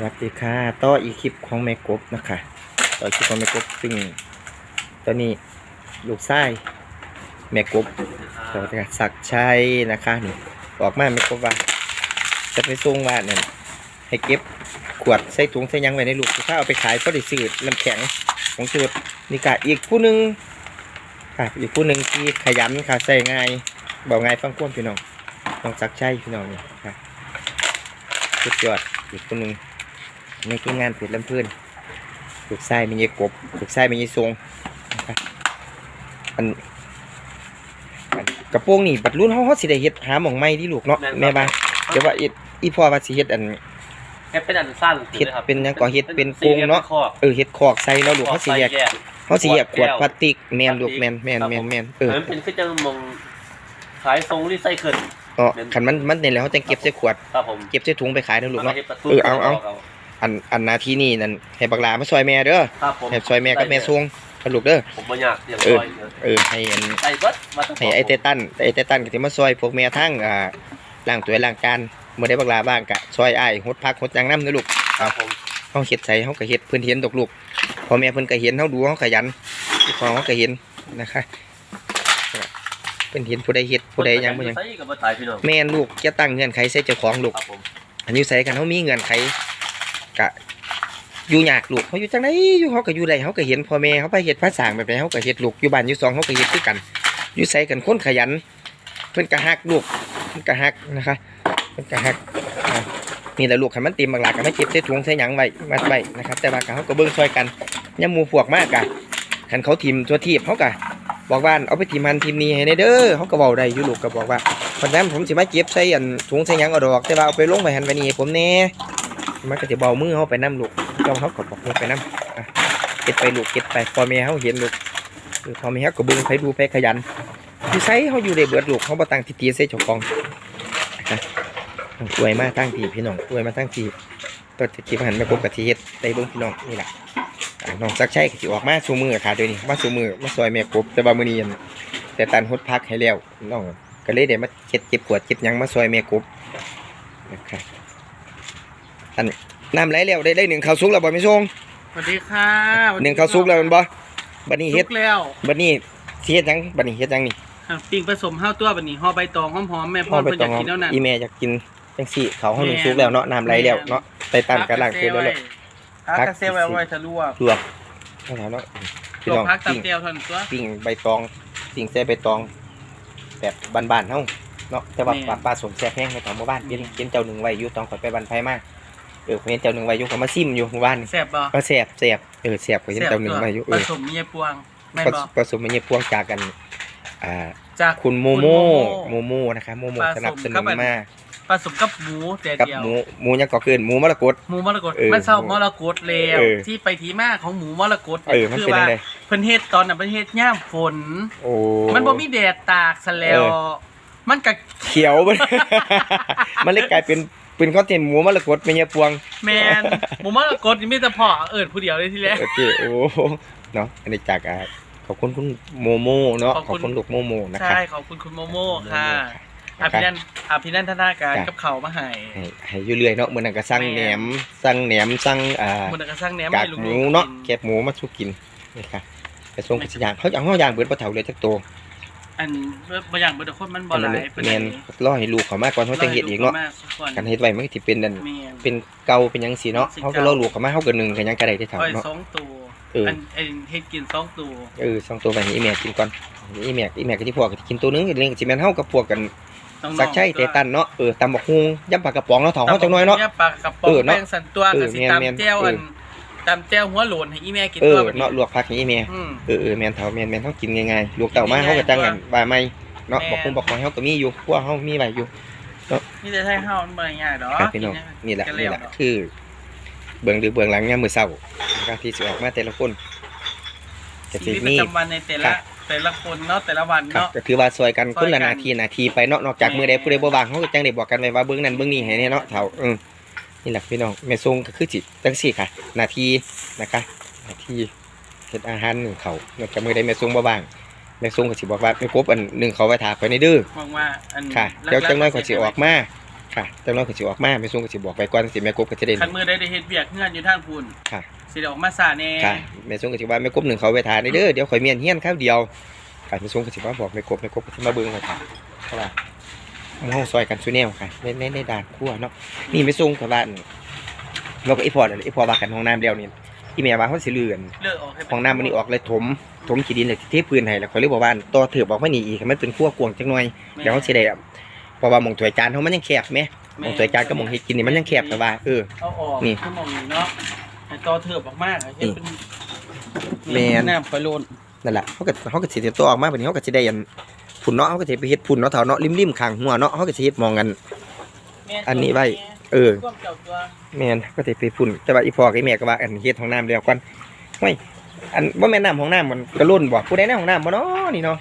วัสดีค่ะต่ออีคลิปของแม่กบนะคะต่อคลิปของแม่กบซึ่งตอนนี้ลูกชายแม่กบสวัสดีค่ะศักชัยนะคะนี่บอกมาแม่กบว่าจะไปส่งว่าเนี่ยให้เก็บขวดใส่ถุงใส่ยังไว้ในลูกถ้าเอาไปขายก็ได้ซื้อน้ำแข็งของจุดนี่ค่ะอีกผู้หนึ่งค่ะอีกผู้หนึ่งที่ขยันค่ะใส่ง่ายบอกง่ายฟังควมพี่น้องน้องศักชัยพี่น้องนี่ค่ะสุดยอดอีกผู้หนึ่ง ในที่งานผิดลำเพื่อนถูกไส้มีเยกบถูกไส้มีเยทรงนะครับอันอันกระโปรงนี่บัดรุ่นเขาเขาสิได้เฮ็ดหาหม่องไม้ที่ลูกเนาะแม่บ้านเดี๋ยวว่าอีอีพ่อว่าสิเฮ็ดอันเฮ็ดเป็นอันสั้นเฮ็ดเป็นหยังก่อเฮ็ดเป็นโครงเนาะเออเฮ็ดคอกใส่แล้วลูกเขาสิแยกเขาสิแยกขวดพลาสติกแม่นลูกแม่นแม่นแม่นแม่นเออมันเป็นคือจังมองขายทรงรีไซเคิลเนาะคันมันมันนี่แหล้วเขาจะเก็บใส่ขวดครับผมเก็บใส่ถุงไปขายนะลูกเนาะฮ็ดประตูเออเอาเอา อันอันหนาทีนี่นั่นให้บักหลามาซอยแม่เด้อครับผมให้ซอยแม่กับแม่ทรงเอาลูกเด้อผมบ่อยากเรียบเออร้อยเออให้อันไอ้เบิดมาตั้งให้ไอ้เตตันไอ้เตตันก็สิมาซอยพวกแม่ทั้งอ่าล้างถ้วยล้างจานเมื่อได้บักลาบ้างกะซอยอ้ายหดพักหดหยังน้ำเด้อลูกครับผมเฮาเฮ็ดใส่เฮาก็เฮ็ดเพิ่นเห็นดอกลูกพ่อแม่เพิ่นก็เห็นเฮาดูเฮาขยันพี่พ่อเฮาก็เห็นนะคะเพิ่นเห็นผู้ใดเฮ็ดผู้ใดหยังบ่หยังใส่กับบ่ตายพี่น้องแม่นลูกจะตั้งเงื่อนไขใส่เจ้าของลูกครับผมอันนี้ใส่กันเฮามีเงื่อนไข กะอยู่ยากลูกเฮาอยู่จังไดอยู่เฮาก็อยู่ได้เฮาก็เห็นพ่อแม่เฮาไปเฮ็ดภาษางแบบไหนเฮาก็เฮ็ดลูกอยู่บ้านอยู่ซองเฮาก็เฮ็ดคือกันอยู่ใส่กันคนขยัน เพิ่นก็ฮักลูกเพิ่นก็ฮักนะคะเพิ่นก็ฮักนี่แหละลูกคันมันเต็มบางหลากก็ไม่เก็บใส่ถุงใส่หยังไว้มัดไว้นะครับ แต่ว่าเฮาก็เบิ่งช่วยกันยามหมู่พวกมากกะคันเขาทิมตัวทีบเฮาก็บอกว่าเอาไปทิมหันทิมนี้ให้ได้เด้อเฮาก็เว้าได้อยู่ลูกก็บอกว่าเพราะฉะนั้นผมสิมาเก็บใส่อันถุงใส่หยังอดอกแต่ว่าเอาไปลงไว้หันไว้นี่ผมแหน่ มันก็สิเบามือเฮาไปนํลูกเจ้าเฮาก็บอกมือไปนํอะเก็บไปลูกเก็บไปพอแม่เฮาเห็นลูกเออพอแม่เฮาก็เบิ่งไปดูไปขยันอยู่ไสเขาอยู่ได้เบิดลูกเขาบ่ตั้งทิตีใส่เจ้าของนะอวยมาตั้งทีพี่น้องอวยมาตั้งทีตัวที่หันมาพบกับทีเฮ็ดได้เบิ่งพี่น้องนี่แหละน้องสักชัยก็สิออกมาสูมือค่ะเดี๋ยวนี้มาสูมือมาซอยแม่กบแต่ว่ามือนี้อั่นแต่ตันฮดพักให้แล้วน้องก็เลยได้มาเก็บเก็บขวดเก็บยังมาซอยแม่กบนะคะ อันน้ำไหลแล้วได้ได้หนึ่งข้าวสุกแล้วบ่แม่ส่งสวัสดีค่ะหนึ่งข้าวสุกแล้วแมันบ่บัดนี้เฮ็ดสุกแล้วบัดนี้สิเฮ็ดหยังบัดนี้เฮ็ดหยังนี่อะปิ้งผสมห้าวตัวแบบนี้ห่อใบตองหอมๆแม่พ่อไปเพิ่นอยากกินแล้วนั่นอีแม่อยากกินจังสี่เขาห้องหนึ่งซุปแล้วเนาะน้ำไหลแล้วเนาะไตตันกระลังคือแล้วเลยพักกระเซลไว้ไว้ทะลวกลวกเอาแล้วเนาะพี่ตัวน้องพักตับปิ้งเตียวเท่านั้นตัวปิ้งใบตองปิ้งแซ่ใบตอง แบบบ้านๆเฮาเนาะแต่ว่าแม่ปลาปลาสมแซ่บแห้งในแถวหมู่บ้านเห็นเห็นเจ้าหนึ่งไว้อยู่ตอนข่อยไปบ้านไผมา เออเห็นเจ้าหนึ่งไว้อยู่เขามาซิมอยู่หมู่บ้านนี่แซ่บบ่ก็แซ่บแซ่บเออแซ่บข่อยเห็นเจ้าหนึ่งไว้อยู่เอผอสมเมียปวงแม่นผบ่ผสมมันเนี่ยพวงจากกัน อ่า จากคุณโมคุณโมโมโมโมนะคะโมโมผสมสนับสนุกับนอันมาผสมกับหมูแต่กับเดียวหมูหมูยังก่อเกินหมูมรกต หมูมรกตเออมันเศร้ามรกตแล้วเออที่ไปทีมาของหมูมรกตเออมันคืเป็นว่ายังไง เพิ่นเฮ็ดตอนน่ะเพิ่นเฮ็ดย่ามฝน โอ้ มันบ่มีแดดตากซะแล้ว เออ มันก็เขียวมัน มันเลยกลายเป็น เป็นคอนเทนต์หมูมรกตเป็นเงี้ยพวงแมนหมูมรกตนี่มีแต่พ่อเอิญผู้เดียวเลยทีแรกโอเคโอ้เนาะอันนี้จากอ่าขอบคุณคุณโมโมเนาะขขออบบคุคุณณลูกโมโมนะคใช่รับขอบคุณคุณโมโม่ค่ะอนะคภิรับนันท์อภินันทนาการจ้ะกับเขาวมาให้ให้ให้อยู่เรื่อยเนาะมื้อนั้นก็สั่งแม่แหนมสั่งแหนมสั่งอ่ามันกระสร้างแหนมกากให้ลูกหๆมูเนาะกิแกบหมูมาสู้กินนี่ค่ะไปส่งกิจยางเขาเอาเฮาย่างเบิดบ่เท่าเลยจักโตว อันบางอย่างบางคนมันบ่หลายแม่นรอให้ลูกเขามาก่อนเขาจะเฮ็ดอีกเนาะกันเฮ็ดไว้มันก็สิเป็นนั่นแม่นเป็นเก่าเป็นหยังสิเนาะสิเขาเก่าก็รอลูกเขามาเขาก็นึ่งกันยังก็ได้ที่เท่าอ้อยเนาะสองตัวเอออัอันไอ้เฮ็ดกินสองตัวเออสองตัวไปให้อีแม่กินก่อนอีแม่อีแม่ก็ที่พวกก็สิกินตัวหนึงอีกนึงก็สิแม่นเฮากับพวกกันน้องๆสักใช่เตตันเนาะเออตำบักฮุงยำปลากระป๋องเนาะเถาเฮาจังน้อยเนาะยปลากระป๋อเองอเนาะแป้งสันตัวเออกับสิแม่นตำแจ่วแม่อันน ตำแจ่วหัวโหลนให้อีแม่กินเอตัวอบัดเนาะลวกผักให้อีแม่อืม เออเออแม่นเถาแม่นแม่นเฮากินง่ายๆลูกเต่ามาเฮาก็จังกันว่าไม่เนาะแม่บักฮุงบักหอยเฮาก็มีอยู่พวกเฮามีไว้อยู่ นี่จะใช่เฮามันบ่ได้ง่ายดอกครับพี่น้องนี่แหละกินี่วแหละดอกคือ เบื้องหรือเบื้องหลังยามมื้อเช้านะครับที่สิออกมาแต่ละคนจะชีสิวิตปมีระจำวันในแต่ครัละบ แต่ละคนเนาะแต่ละวันครับเนาะ ก็ถือว่าซอยกันซอยกันคนละนาทีนาทีไปเนาะนอกจากแม่มือใดผู้ใดบ่ว่างเขาก็จังได้บอกกันไว้ว่าเบื้องนั้นเบื้องนี้ให้แน่เนาะเท่าอืม นี่แหละพี่น้องแม่ทรงก็คือจิจังซี่ค่ะ นาทีนะคะ นาทีเฮ็ดอาหารหนึ่งเขานอกจากมือใดแม่ทรงบ่ว่างแม่ทรงก็สิบอกว่าแม่กบอันหนึ่งเขาไว้ถาไปในเด้อมองว่าอันค่ะเดี๋ยวจังน้อยก็สิออกมาค่ะแต่เราก็สิออกมาแม่ซุงก็สิบอกไปก่อนสิแม่กบก็จะได้คันมือได้ได้เฮ็ดเวียกเฮือนอยู่ทางพุ่นค่ะสิได้ออกมาซาแน่ค่ะแม่ซุงก็สิว่าแม่กบหนึ่งเขาไปทานเด้อเดี๋ยวข่อยเมียนเฮียนข้าวเดียวค่ะแม่ซุงก็สิว่าบอกแม่กบแม่กบก็สิมาเบิ่งว่าค่ะเพราะว่า หมู่เฮาซอยกันซุแนวค่ะในในในด่านครัวเนาะนี่แม่ซุงกับบ้านเราก็อีพอนั่นแหละอีพอว่ากันห้องน้ำเดียวนี่อีแม่ว่าเขาสิเลื่อนเลิกออกให้เป็ห้องน้ำมันนี่ออกเลยถมถมขี้ดินเลยเทพื้นให้แล้วข่อยเลยบอกว่าต่อเถือบออกมานี่อีกให้มันเป็นครัวกวางจังหน่อยเดี๋ยวเขาสิได้อะเพราะว่าหม่องถ้วยจานเฮามันยังแคบแหมหม่องถ้วยจานกับหม่องเฮ็ดกินนี่มันยังแคบแต่ว่าเออเอาออกนี่ชั่วโมงนี้เนาะให้ต่อเถิบออกมาให้เฮ็ดเป็นแม่นน้ำไปโลนนั่นแหละเขาก็เขาก็สิเตรียมตัวออกมาบัดนี้เขาก็สิได้อัน พุ่นเนาะเขาก็สิไปเฮ็ดพุ่นเนาะเท่าเนาะริมๆข้างหัวเนาะเขาก็สิเฮ็ดมองกันแม่อันนี้ไว้ เออ ร่วมเจ้าตัวแม่นเขาก็สิไปพุ่นแต่ว่าอีพ่อกับอีแม่ก็ว่าอันเฮ็ดห้องน้ำเดียวกันห้ยอันบ่แม่นน้ำห้องน้ำมันก็ล้นบ่ผู้ใดในห้องน้ำบ่เนาะนี่เนาะ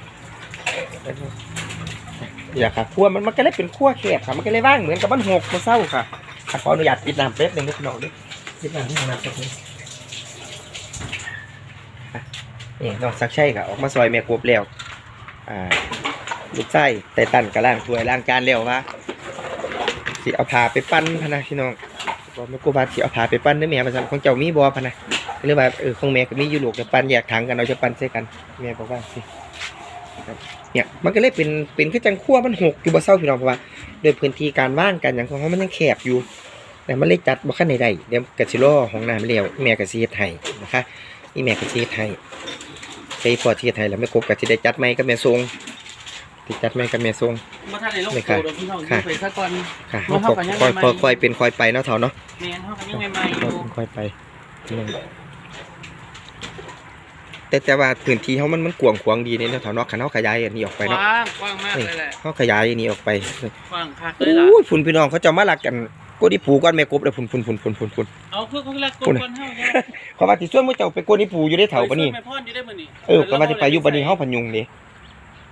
นี่แหละค่ะครัวมันมันก็เลยเป็นครัวแคบค่ะมันก็เลยว่างเหมือนกับมันหกมันเศร้าค่ะอะขออนุญาตปิดน้ำแป๊บหนึงนิดหน่อยดิปิดน้ำที่ห้องน้ำแป๊บนึงอะนี่น้องสักชัยค่ะออกมาซอยแม่กบแล้วอ่า ลูกไส้ไตตันกับล่างถ้วยล่างจานแล้วว่าสิเอาผ้าไปปั้นพนะพี่น้องบอกแม่กบว่าสิเอาผ้าไปปั้นเด้อแม่ประจำของเจ้ามีบ่พนะหรือว่าเออของแม่ก็มีอยู่ลูกจะปั้นแยกถังกันเอาจะปั้นใส่กันแม่บอกว่าสิเนี่ยมันก็เลยเป็นเป็นคือจังคั่วมันหกอยู่บ่เศร้าพี่น้องเพราะว่าโดยพื้นที่การว่างกันอย่างของเขามันยังแคบอยู่แต่มันเลยจัดบ่คันใดๆเดี๋ยวก็สิรอห้องน้ำแล้วแม่ก็สิเฮ็ดให้นะคะนี่แม่ก็สิเฮ็ดให้ใส่พอที่เฮ็ดให้แล้วแม่กบก็สิได้จัดใหมกับแม่ทรง สิจัดใหม่กับแม่ทรงบ่ทันได้ลงนี่โตค่ะดอกพี่น้องอค่ะ ยู่ไปซะก่อน ค่ะบ่เฮาเท่ากันยังค่อยใหม่ค่อยค่อยเป็นค่อยไปเนาะเฒ่าเนาะแม่นเฮาก็ยังใหม่ๆอยู่ ค่อยไปพี่น้องแต่แต่ว่าพื้นที่เฮามันมันกว้างขวางดีนี่เนาะเฒ่าเนาะคันเฮาขยายอันนี้ออกไปกเนาะว้างกว้างมากเลยแหละเฮาขยายอันนี้ออกไปกว้างคักโอเลยล่ะ้ยพุ่นพี่น้องเขาเจะมาลักกันกดอีปูก่อนแม่กบเด้อพุ่นพุ่นพุ่นพุ่นพุ่นพุ่นเอาคือเขาแรกกพุ่ดนก่อนเฮาจ้ะขอยว่าสิส่วนมื้อเจ้าไปกดอีปูอยู่ได้เฒ่าปานนี้ไปช่วยแม่พ่อนอยู่ได้มื้อนี้เออก็ว่าสิไปอยู่บัดนี้เฮาพันยุงเด้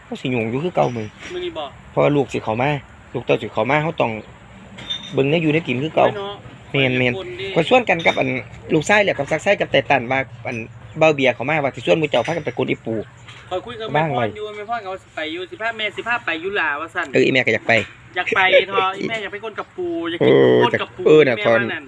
เฮาสิยุงอยู่คือเก่ามื้อมื้อนี้บ่เพราะว่าลูกสิเข้ามาลูกเต้าสิเข้ามาเฮาต้องเบิ่งในอยู่ในกินคือเก่านาะแม่นแม่นคนดีก็ส่วนกันกับอันลูกชายแล้วกับซักไส้กับแต่ตันว่าอันเบาเบียร์เข้ามาว่าสิส่วนหมู่เจ้าพากันไปกดอีปู คอยคุยกับแม่บ้างพ่ไว้อนอยู่แม่พ่อนก็ว่าสิไปอยู่สิพาแม่สิพาไปอยู่ลาว่าซั่นเอออีแม่ก็อยากไป อยากไปทออีแม่อยากไปก้นกับปูอยากกินเออก้นกับปูเออน่ะ แม่ตอนว่านั่น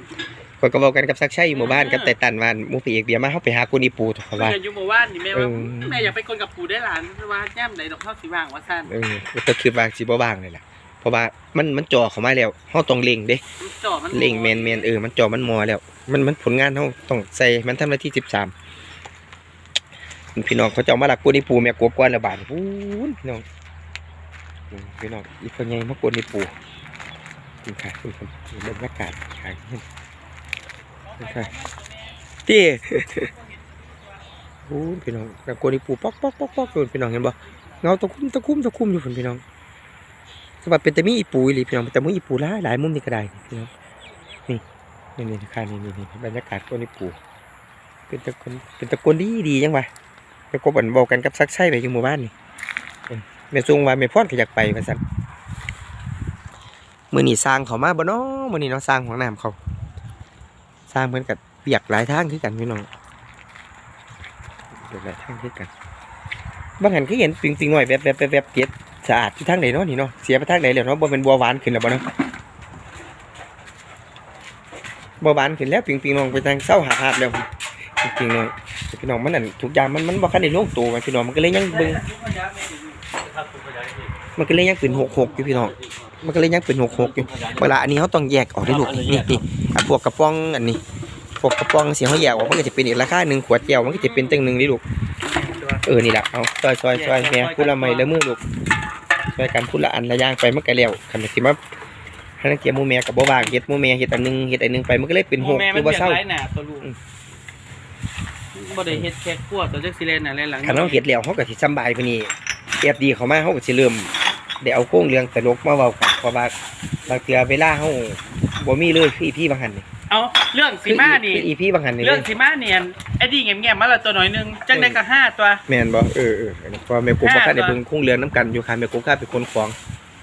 ข้อยก็เว้ากันกับซักไส้อยู่หมู่บ้านกับแต่ตันว่าหมู่พี่เอกเบียร์มาเฮาไปหากดอีปูถูกคุยว่ากันอยู่หมู่บ้านนี่แม่ว่าเออ แม่อยากไปก้นกับปูได้หลานว่าย่ำไหนดอกเท่าสีว่างว่าซั่นเออก็คือว่าสิบ่ว่างเลยล่ะเพราะว่ามันมันจ่อเข้ามาแล้วเฮาต้องเล็งเด้ มันจ่อมันเล่งแมนแมนเออ มันจอมันมอแล้ว มันมันผลงานเขาต้องใส่ มันทำหน้าที่สิบสามพี่น้องเขาจะเอามาลักกวนอีปูแม่กบกวนระบาดพูนพี่น้องอืมพี่น้องอีคนใหญ่มากวนอีปูนี่ค่ะนี่คนบรรยากาศขายนี่ค่ะ ที่พูนพี่น้องแบบกวนอีปูป๊อกป๊อกป๊อกป๊อกอยู่พี่น้องเห็นบ่เงาตะคุ่มตะคุ่มตะคุ่มอยู่คนพี่น้องสบับเป็นแต่มีอีปูอีหลีพี่น้องแต่มีอีปูหลายหลายมุมนี่ก็ได้พี่น้องนี่นี่ค่ะนี่นี่นี่บรรยากาศคนนี่ปูเป็นตะกนเป็นตะกนดีดียังวะไปกบอันบอกกันกับซักไส้ไปอยู่หมู่บ้านนี่เออแม่ซุงว่าแม่พ่อนก็อยากไปว่าซั่นมื้อนี้สร้างเขามาบ่เนาะมื้อนี้เนาะสร้างของน้ำเขา สร้างเหมือนกับเปียกหลายทางคือกันพี่น้องเปียกหลายทางคือกันบางหันคือเห็นปิงปิงหน่อยแบบแบบแบบเก็ดสะอาดที่ทางไหนเนาะนี่เนาะเสียไปทางไหนแล้วเนาะบ่เป็นบัวหวานขึ้นแล้วบ่เนาะบ่บานขึ้นแล้วปิงปิงน้องไปทางเศร้าหาภาพแล้วปิงปิงน้องพี่น้องมันนั่นทุกอย่างมันมันบ่คันได้ลงตัวไงพี่น้องมันก็เลยยังเบิ่งมันก็เลยยังเป็น66อยู่พี่น้อง มันก็เลยยังเป็น66อยู่เวลาอันนี้เขาต้องแยกออกได้ลูกนี่นี่นี่อะพวกกระป๋องอันนี้พวกกระป๋องเสียเขาแยกออกมันก็จะเป็นอีกราคาหนึ่งขวดแก้วมันก็จะเป็นตั้งหนึงนี่ลูกเออนี่ล่ะเอาซอยซอยซอยแม่พูดละไม้ละมือลูกช่วยกันพูดละอันละอย่างไปมันก็แล้วคันสิมาให้นักเกียร์หมู่แม่กับบ่ว่างเฮ็ดหมู่แม่เฮ็ดอันหนึงเฮ็ดอันหนึงไปมันก็เลยเป็นหกแม่อมันยู่บ่เปียกเศร้าหลายหนาตัวลูกอืมบ่ได้เฮ็ดแค่ขวดตัวจักสิเลนน่ะแลหลังคันเราเฮ็ดแล้วเขาก็สิสำบายกว่านี้แอบดีเข้ามาเขาก็สิเริ่มได้เอาโค้งเรื่องตลกมาเว้ากัน เพราะว่าบางเทื่อเวลาเฮาบ่มีเลยคืออีพี่บางหันนี่เอาเรื่องสีมานี่คืออีพี่บางหันนี่เรื่องสีมาเนียนไอ้ดีแง่ๆมาละตัวหน่อยหนึงจังได้ก็ห้าตัวแม่นบ่เออเอออันนี้เพราะว่าแม่กูบ่ห้าคันได้ตัวเบิ่งโค้งเรื่องนํกันอยู่ค่ะแม่กูค่าเป็นคนของ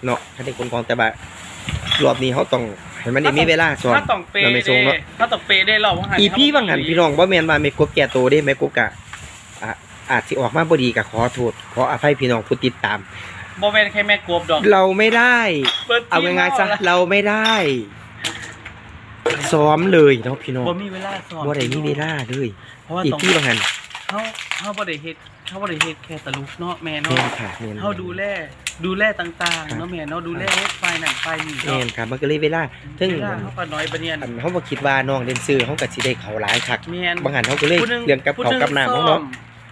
เนาะคันได้คนของแต่ว่ารอบนี้เขาต้องให้มันได้มีเวลาสอนถ้าต้องเปย์เราไม่เด้ส่งเนอะถ้าต้องเปย์ได้รอบว่าหันอีพี่บางหันพี่น้องบ่แม่นว่าแม่กูแก่โตเด้แม่กูกะอะอาจสิออกมาบ่ดีก็ขอโทษขออภัยพี่น้องผู้ติดตาม โมเมนแค่แม่กบดอก เราไม่ได้ปิดเอาง่ายๆซะทีมละเราไม่ได้ซ้อมเลยเนาะพี่น้องบ่มีเวลาสอนบ่ได้มีเวลาเลยเพราะว่าอีกต้องที่บางหันเฮาเฮาบ่ได้เฮ็ดเฮาบ่ได้เฮ็ดแค่ตะลุกเนาะแม่แม่เนาะนค่ะแม่นเฮาดูแลดูแลต่างครับๆเนาะแม่เนาะดูแลเฮ็ดไฟนั่นไฟนี่แม่เนาะนค่ะมันก็เลยเวลาถึงเวลาเฮาก็น้อยปานเนี้ยอันเขาบ่คิดว่าน้องเดนซื้อเขาก็สิได้เขาหลายคักแม่นบางหันเขาก็เลยผู้หนึ่งเรื่องกับเขากับน้ำของเนาะ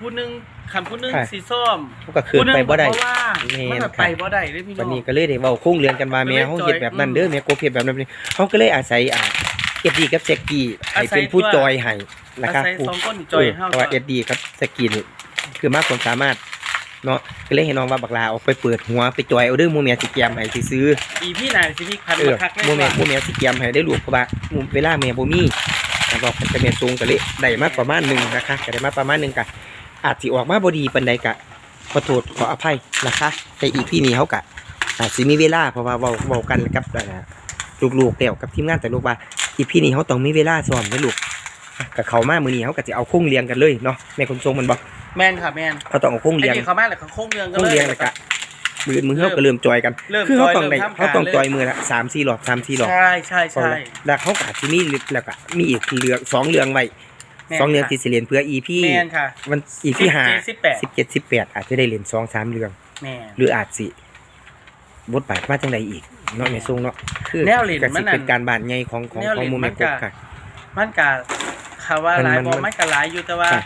ผู้หนึง คันผู้หนึงค่ะสิซ่อมเขาก็คืนไปบ่ได้ ผู้หนึ่งก็ว่าแม่นมันก็ค่ะไปบ่ได้เด้พี่น้วัอนง นี้ก็เลยได้เว้าโค้งเรือนกันว่าแม่เขาเฮ็ดแบบนั้นเด้อแม่กบเฮ็ดแบบนั้นนี่เขาก็เลยอาศัยอ่าเอ็ดดี้กับเซกกี้ให้เป็นผู้จอยให้นะครับอาศัยสองคนนี่จอยเฮา เพราะว่าเอ็ดดี้กับเซกกี้นี่คือมากความสามารถเนาะก็เลยให้น้องว่าบักลาออกไปเปิดหัวไปจอยเอาเด้อหมู่แม่สิแกมให้สิซื้ออีพี่นายสิมีคันเออมาคักหมู่แม่ว่าหมู่แม่สิแกมให้ได้ลูกเพราะว่าหมู่เวลาแม่บ่มีแล้วบอกกันจะแม่สูงก็เลยได้มาประมาณหนึงนะคะก็ได้มาประมาณหนึงก็ อาจสิออกมาบ่ดีปานใดก็ขอโทษขออภัยนะคะแต่อีพี่นี้เขาก็อาจสิมีเวลาเพราะว่าเว้าเว้ากันกับอ่าลูกๆแล้วกับทีมงานแต่ลูกว่าอีพี่นี้เขาต้องมีเวลาซ้อมเด้อลูกอะกับเขามามื้อนี้เขาก็สิเอาโค้งเรียงกันเลยเนาะแม่คนทรงมันบ่แม่นค่ะแม่นเขาต้องเอาโค้งไอ้เรียงนี่เขามาแล้วเขาโค้งเรืองก็โค้งเลยเรียงแล้วก็มือมือเขาก็เริ่มจอยกันเริ่มคือจเขาอยต้องได้เริ่มทำเขาต้องการจอยมือละสามสี่หลอดสามสี่หลอดใช่ใช่ใช่แล้วเขาก็อาจจะมีแล้วก็มีอีกเรื่องสองเรื่องไว้ แม่นสองเรื่องค่ะ ที่สิเรียนเพื่ออีพี่แม่นค่ะวันอีพี่ห้าสิบเจ็ดสิบแปดสิบเจ็ดสิบแปดอาจจะได้เรียนสองสามเรื่อง แม่นหรืออาจสิบทบาทมาจังใดอีกเนาะในทรงเนาะคือแนวเรียนก็มัสินนั่นเป็นการบานใหญ่ของของแนวของเรียนโมเมนต์มันก็ค่ะ มันกะคำว่าหลายมันบมัอนมันกะหลายอยู่แต่ว่า ค่ะ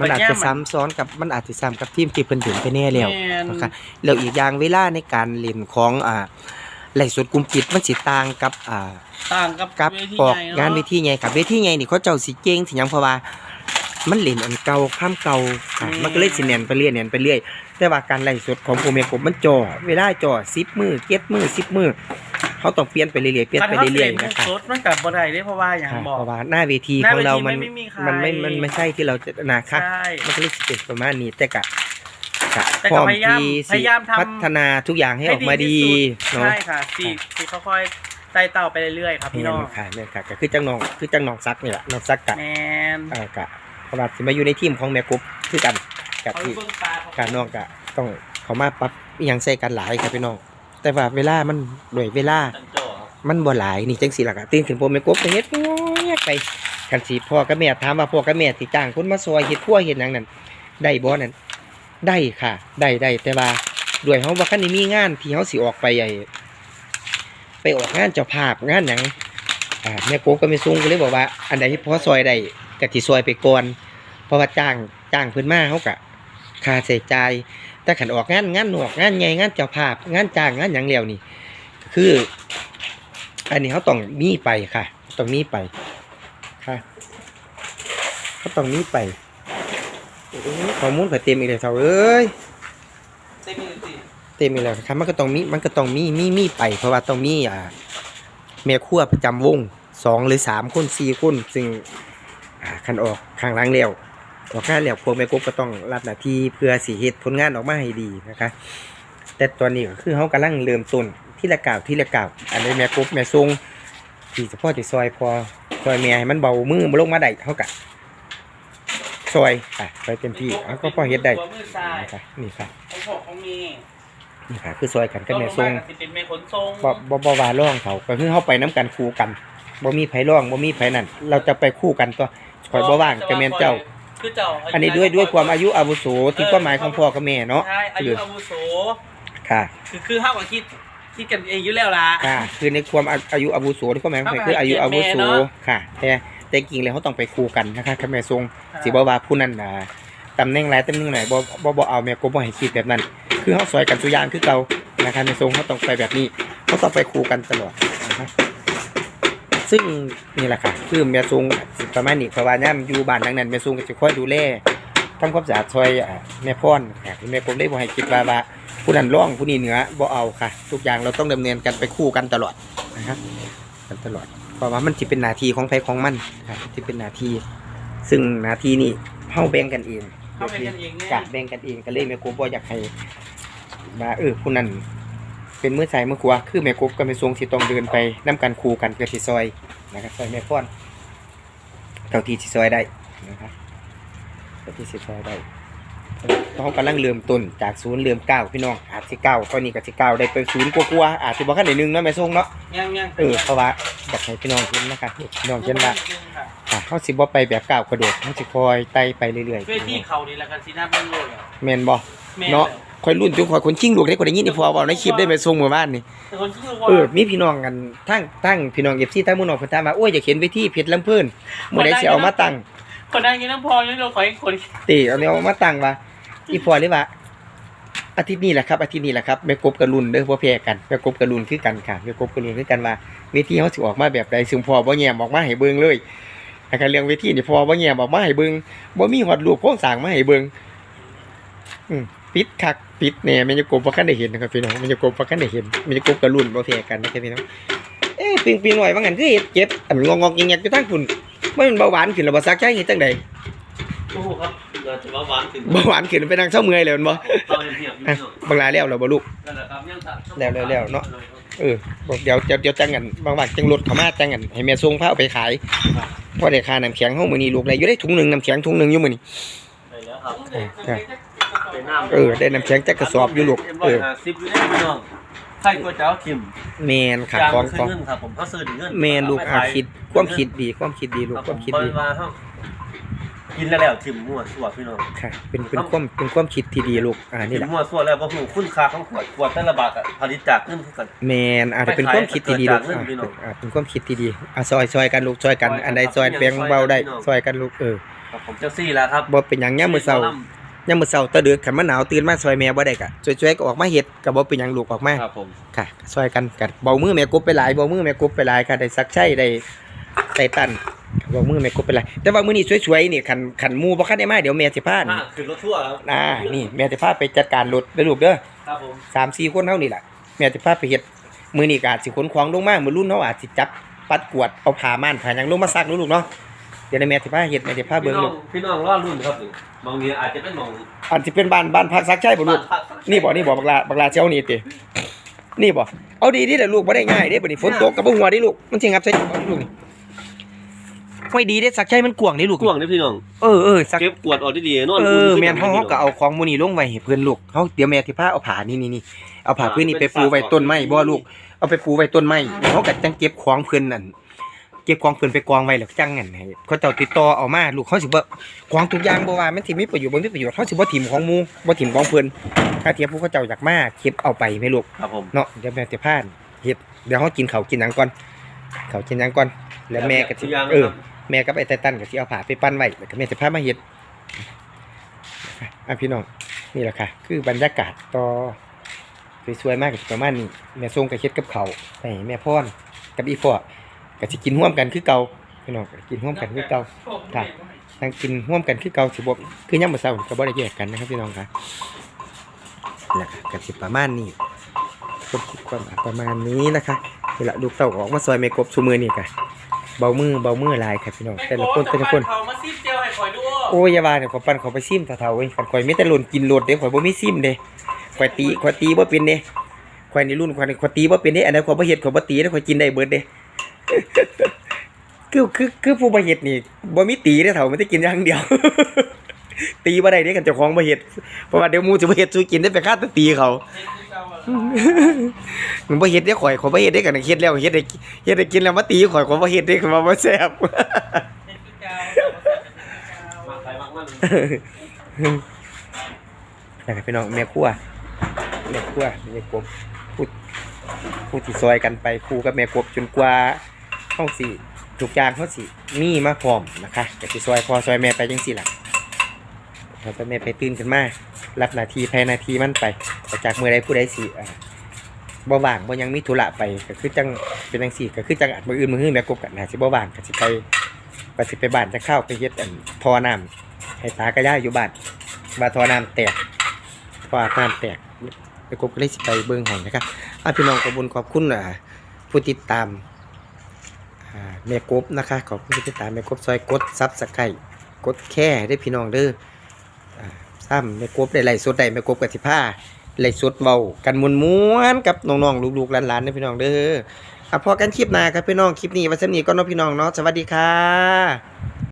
มันอาจจะซ้ำซ้อนกับมันอาจจะซ้ำกับทีมที่เพิ่นถึงไปแน่แล้วแม่น นะคะแล้วอีกอย่างเวลาในการเล่นของอ่า ไล่สดกลุ่มปิดมันสิต่างกับอ่า ต่างกับกับเวทีออกใหญ่งานเวเนาะทีใหญ่ครับเวทีใหญ่นี่เขาเจ้าสิเก่งสิหยังเพราะว่า มันเล่นอันเก่าข้ามเก่าค่ะมันก็เลยสิแน่นไปเรื่อยแน่นไปเรื่อยแต่ว่าการไล่สดของโปรเมกบมันจ่อเวลาจ่อ10มือเก็ดมือ10มือเขาต้องเปลี่ยนไปเรื่อยๆเปลี่ยนไปเรื่อยๆคันะนคะเขาเล่นมุกสดมันกับบ่ได้เด้เพราะว่าอย่างค่ะบอก เพราะว่าหน้าเวทีหน้าของเรา เวทีมันไม่มีใคร มันไม่ มันไม่ใช่ที่เราจะนะคะใช่ มันก็เลยสิเป็นประมาณนี้แต่กะ กะแต่พร้ก็อมพยายามที่พสิยายามทำ พัฒนาทุกอย่างให้ออกมาดีที่เนาะ ใช่ค่ะสี่สี่ค่อยๆไต่เต่าไปเรื่อยๆครับพี่แม่น้องนค่ะแม่นค่ะก็คือจังน้องคือจังน้องซักนี่แหละน้องซักกะแมนเอ่อกะเพราะว่าสิมาอยู่ในทีมของแม่กรุ๊ปคือกันกับเขาที่เบิ่งตาเขาการน้องกะต้องเขามาปรับอหยังใส่กันหลายครับพี่น้องแต่ว่าเวลามันด้วยเวลาตั้งโจ้ครับมันบ่หลายนี่จังซี่ล่ะกะตื่นขึ้นบ่แม่กรุ๊ปก็เฮ็ดโอ้ยไปกันสิพ่อกับแม่ถามว่าพ่อกับแม่สิจ้างคนมาซอยเฮ็ดครัวเฮ็ดหยังนั่นได้บ่นั่น ได้ค่ะ ได้ได้แต่ว่าด้วยเฮาบ่คันได้มีงานที่เฮาสิออกไปไอ้ไปออกงานเจ้าภาพงานหยังอ่าแม่กรุ๊ปก็ไม่ซุงก็เลยบอกว่า อันใดที่พอซอยได้ก็สิซอยไปก่อนเพราะว่าจ้างจ้างเพิ่นมาเขากะค่าใช้จ่ายแต่ขันออกงานงานหนวกงานใหญ่งานเจ้าภาพ งานจ้างงานหยังแล้วนี่คือ อันนี้เขาต้องมีไปค่ะ ต้องมีไปค่ะเขาต้องมีไป ขอมูลก็เต็มอีกแล้วเท่าเอ้ยเต็มมือสิเต็มอีกแล้วครับมันก็ต้องมีมันก็ต้องมีมีมีไป เพราะว่าต้องมีอ่าเมียครัวประจำวงสองหรือสามคนสี่คนซึ่งอ่าคันออกข้างหล่างแล้วออกงานแล้วพวกแม่กบก็ต้องรับหน้าที่เพื่อสิเฮ็ดผลงานออกมาให้ดีนะคะ แต่ตอนนี้ก็คือเขากำลังเริ่มต้นที่ละกาวที่ละกาวอันนี้แม่กบแม่ทรงที่เฉพาะที่ซอยพอซอยแม่ให้มันเบามือมาลงมาได้เขากะ ซอยอะซอยเต็มที่เขาก็พอเฮ็ดได้ตัวมือซ้ายนี่ค่ะนี่ค่ะของพ่อของมีนี่ค่ะ คือซอยกันกับแม่ทรงก็สิเป็นแม่ขนทรงบ่บ่บ่ว่าร่องเขาก็คือเขาไปน้กันคู่กันบ่มีไผร่องบ่มีไผนั่นเราจะไปคู่กันตัวข่อยบ่ว่างจะแม่นเจ้า คือเจ้าอันนี้ด้วยด้วยความอายุอาวุโสที่ความหมายของพ่อกับแม่เนาะใช่อายุอาวุโสค่ะ คือคือเฮาก็คิดคิดกันเองอยู่แล้วล่ะค่ะ คือในความอาอายุอาวุโสที่ความหมายของข่อยคืออายุอาวุโสค่ะแต่ แต่จริงแล้วเขาต้องไปคู่กันนะคะกับแม่ทรงสิบ่ว่าผู้นั้นน่ะตำแหน่งหลายตำแหน่งไหนบ่บ่บ่เอาแม่ก็บ่ให้คิดแบบนั้น คือเขาซอยกันสุอย่างคือเก่านะคะแม่ทรงเขาต้องไปแบบนี้เขาต้องไปคู่กันตลอดนะคะซึ่งนี่แหละค่ะคือแม่ทรงสิประมาณนี้เพราะว่าย่ามอยู่บ้านหลังนั้นแม่ทรงก็จะคอยดูแลทำความสะอาดซอยอ่าแม่พรค่ะแม่ผมได้บ่ให้คิดว่าว่าผู้นั้นร่องผู้นี้เหนือบ่เอาค่ะ ทุกอย่างเราต้องดำเนินกันไปคู่กันตลอดนะครับกันตลอด เพราะว่ามันจะเป็นหน้าที่ของใครของมันครับที่เป็นหน้าที่ซึ่งหน้าที่นี่เฮาแบ่งกันเองเฮาแบ่งกันเองเนี่ยกะแบ่งกันเองก็เลยแม่กูบ่อยากให้ว่าเออผู้นั้นเป็นมือซ้ายมือขวาคือแม่กบกับแม่ทรงที่ต้องเดินไปนํกันคู่กันเพื่อที่ซอยนะครับซอยแม่พ่อนเท่าที่สิซอยได้นะครับเท่าที่สิซอยได้ เขากำลังเริ่มต้นจากศูนย์เริ่มเก้าพี่น้องอาจสิเก้าตอนนี้ก็สิเก้าได้ไปศูนย์กว่าๆอาจสิบ่คันได้หนึ่งเนาะแม่ส่งเนาะยังยังเออเพราะว่าอยากให้พี่น้องเห็นนะครับพี่น้องเห็นว่าอ่าเขาสิบ่ไปแบบก้าวกระโดดเขาสิคอยไต่ไปเรื่อยเวทีเขานี่แหละกันสินะเบิ่งโลดอะๆแม่นบ่แม่เนาะคอยรุ่นจุงคอยคนชิงลูกได้คนได้ยินนี่พอเว้าในคลิปได้แม่ส่งเมื่อวานนี่ แต่คนชื่อว่าเออ มีพี่น้องกันทั้งทั้งพี่น้อง FC ทั้งหมู่น้องเพิ่นถามว่าโอ้ยอยากเห็นเวทีเพชรลำเพิ่นเมื่อใดสิเอามาตั้ง คนนั้กินน้ำพอนี่เราขอให้คนติเอาเนี่ยมาตั้งว่าอีพอเลยว่าอาทิตย์นี้แหละครับอาทิตย์นี้แหละครับแม่กบกับรุ่นเด้อบ่แพ้กันแม่กบกับรุ่นคือกันค่ะแม่กบกับรุ่นคือกันว่าเวทีเฮาสิออกมาแบบใดซึ่งพอบ่แยมออกมาให้เบิ่งเลยแต่การเรื่องเวทีนี่พอบ่แยมออกมาให้เบิ่งบ่มีฮอดรูปโครงสางมาให้เบิ่งปิดคักปิดแหน่แม่นจะกบบ่คันได้เห็นนะครับพี่น้องแม่นจะกบบ่คันได้เห็นแม่นจะกบกับรุ่นบ่แพ้กันนะครับพี่น้องเอ๊ะปิงปิงหน่อยว่างั้นคือเฮ็ดเจ็บอันงอกๆแงกๆอยู่ทางพุ่น บ่แมันเบาหวานขึ้นแล้วบ่ซักใจเฮ็ดจังไดโอ้โหครับเราจะว่าหวานถึงเบาหวานขึ้นไปนั่งเช้าเมื่อยเลยแม่นบ่ตอนเหี่ยวๆอะบางรายแล้วเราบ่ลูกนั่นแหละครับยังตัดแล้วแล้วๆเนาะเออบอกเดี๋ยวเดี๋ยวเดี๋ยวจังกันบางวันจังรถเขามาจังกันให้แม่ส่งพาเอาไปขายเพราะได้ค่าน้ำแข็งเฮามื้อนี้ลูกได้อยู่ได้ถุงหนึงน้ำแข็งถุงหนึงอยู่มื้อนี้ไปแล้วครับเออครับไปน้ำเออได้น้ำแข็งจักกระสอบอยู่ลูกเอเอออสิบอยู่ ได้พี่น้องใช่ก๋วยเตี๋ยวขิมแม่นค่ะยางของซื้ของเงินครับผมเขาซื้อถึงเงินแม่นลูกอาคิดความคิดดีความคิดดีลูกครับความคิดผมดีว่าเขากินแล้วแล้วถิมมั่วสั่วพี่น้องค่ะ เป็นเป็นความเป็นความคิดที่ดีลูกอ่านี่ถิแหมละมั่วสั่วแล้วก็หูคุณค่าของขวดขวดแต่ละบาทอะผลิตจากเงินคือกัน แม่นอาจจะเป็นความคิดที่ดีลูกไปขายอ่าเกิดจากเรื่องพี่น้องอ่าเป็นความคิดที่ดีอะซอยซอยกันลูกซอยกัน อันใดซอยแบ่งเบาได้ซอยกันลูกเออ ครับผมจะซี่แล้วครับบ่เป็นหยังยามมื้อเช้า ยามมื้อเช้าตะดึกคันมันหนาวตื่นมาซอยแม่บ่ได้กะช่วยๆก็ออกมาเฮ็ดก็บ่เป็นหยังลูกออกมาครับผมค่ะซอยกันกัดเบามือแม่กบไปหลายเบามือแม่กบไปหลายค่ะได้ซักใช้ได้ไต่ตันเบามือแม่กบไปหลายแต่ว่ามื้อนี้สวยๆนี่คันคันหมู่บ่คันได้มาเดี๋ยวแม่สิพาอ่าขึ้นรถทั่วร์ครับอ่านี่แม่สิพาไปจัดการรถเด้อลูกเด้อ ครับผม3 4คนเฮานี่ล่ะแม่สิพาไปเฮ็ดมื้อนี้ก็อาจสิขนของลงมามื้อรุ่นเฮาอาจสิจับปัดกวดเอาผ้าม่านผ้าหยังลงมาซักเด้อลูกเนาะ เดี๋ยวให้แม่สิพาเฮ็ดแม่สิพาพี่เบิ่งน้อลูงกพี่น้องรอดรุ่นครับนี่บางทีอาจจะเป็นมองอันสิเป็นบ้านบ้านพักซักใช้บ่ลูกบ้าพักนี่บ่นี่บ่บักลาบักลาสิเจ้านี่ตินี่บ่เอาดีๆเด้อลูกบ่ได้ง่ายเด้บัดนี้ฝนตกก็บ่หัวเด้ลูกมันสิงับใส่เอาลูกนี่ไม่ดีเด้สักใช้มันกว้างเด้ลูกกวางนี่พี่น้องเออเออสัก เก็บกวดออกดีๆนอนเออุ่อขึ้แม่นเฮาพี่เฮาน้งก็เอาของหมู่นี้ลงไว้ให้เพิ่นลูกเฮาเดี๋ยวแม่สิพาเอาผ้านี่นี่ๆเอาผ้าพื้นนี่ไปปูไว้ต้นไม้บ่ลูกเอาไปปูไว้ต้นไม้เฮาก็จังเก็บของเพิ่นนั่น เก็บของเพิ่นไปกองไว้แล้วจังนั่นให้เขาเจ้าติดต่อเอามาลูกเขาสิบ่ของทุกอย่างบ่ว่ามันสิมีประโยชน์บ่มีประโยชน์เขาสิบ่ถิ่มของหมู่บ่ถิ่มของเพิ่นถ้าเทียบผู้เขาเจ้าอยากมาเก็บเอาไปแม่ลูกครับผมเนาะเดี๋ยวแม่จะพานเฮ็ดเดี๋ยวเฮากินข้าวกินหยังก่อนข้าวกินหยังก่อนแล้วแม่ก็สิทุย่างเออครับแม่กับไอ้ไตตันก็สิเอาผ้าไปปั้นไว้แล้วก็แม่จะพามาเฮ็ดอะพี่น้องนี่แหละค่ะ คือบรรยากาศต่อสวยๆมากก็สิประมาณนี้แม่ส่งก็เฮ็ดกับข้าวไปให้แม่พรกับอีพ่อ ก็สิกินร่วมกันคือเก่าพี่น้องก็กินร่วมกันคือเก่าครับนั่งกินร่วมกันคือเก่าสิบ่คือยามมื้อเช้าก็บ่ได้แยกกันนะครับพี่น้องค่ะแล้วก็ก็สิประมาณนี้คนคิดความประมาณนี้นะคะนี่ละลูกเต้าออกมาซอยแม่กบซุมื้อนี่ก็เบามือเบามือหลายครับพี่น้องแต่ละคนแต่ละคนเขามาซิมเจียวให้คอยดูโอ้ยอย่าว่าเนี่ยขอยปั่นขอยไปซิมเท่าๆเว้ยคันข่อยมีแต่หล่นกินโลดเด้ข่อยบ่มีซิมเด้ข่อยตีข่อยตีบ่เป็นเด้ข่อยนี่รุ่นข่อยนี่ข่อยตีบ่เป็นเด้อันใดข่อยบ่เฮ็ดข่อยบ่ตีเด้ข่อยกินได้เบิดเด้ คือคือคือผู้บ่เฮ็ดนี่บ่มีตีเด้เฒ่ามันจะกินอย่างเดียว ตีบ่ได้เด้กันเจ้าของบ่เฮ็ดเพราะว่าเดี๋ยวมู่สิบ่เฮ็ดสู้กินได้ไปคาดแต่ตีเขามันบ่เฮ็ดเด้ข่อยขอยบ่เฮ็ดเด้กันเฮ็ดแล้วเฮ็ดได้เฮ็ดได้กินแล้วมาตีข่อยขอยบ่เฮ็ดเด้ข่อยว่าบ่แซ่บมาใครมากมันนะครับพี่น้องแม่ครัวแม่ครัวแม่กบพูดพูดที่ซอยกันไปครูกับแม่กบจนกว่า เฮาสิทุกอย่างเฮาสิมีมาพร้อมนะคะก็สิซอยพอซอยแม่ไปจังซี่หล่ะพอซอยแม่ไปตื่นขึ้นมารับนาที่ภายนาทีมันไปแต่จากมือใดผู้ใดสิอ่าบ่ว่างบ่ยังมีธุระไปก็คือจังเป็นจังซี่ก็คือจังอาจมื้ออื่นมือฮื้อแม่กบก็น่าสิบ่ว่างก็สิไปก็สิไปบ้านจะเข้าไปเฮ็ดอันทอน้ำให้ตากระย่าอยู่บ้านว่าทอน้ำแตกเพราะว่าน้ำแตกไปกบก็เลยสิไปเบิ่งห้นะครับอะพี่น้องขอบุญขอบคุณอ่าผู้ติดตาม แม่กบนะคะขอบคุณที่ติดตามแม่กบซอยกดซับสไครกดแค่ได้พี่น้องเด้อซ้ำแม่กบได้ไล่สดได้แม่กบกับสิผ้าไล่สดเบากันมวนม้วนกับน้องๆลูกๆหลานๆได้พี่น้องเด้ออะพอกันคลิปหน้าครับพี่น้องคลิปนี้วันเสาร์นี้ก็น้องพี่น้องเนาะสวัสดีค่ะ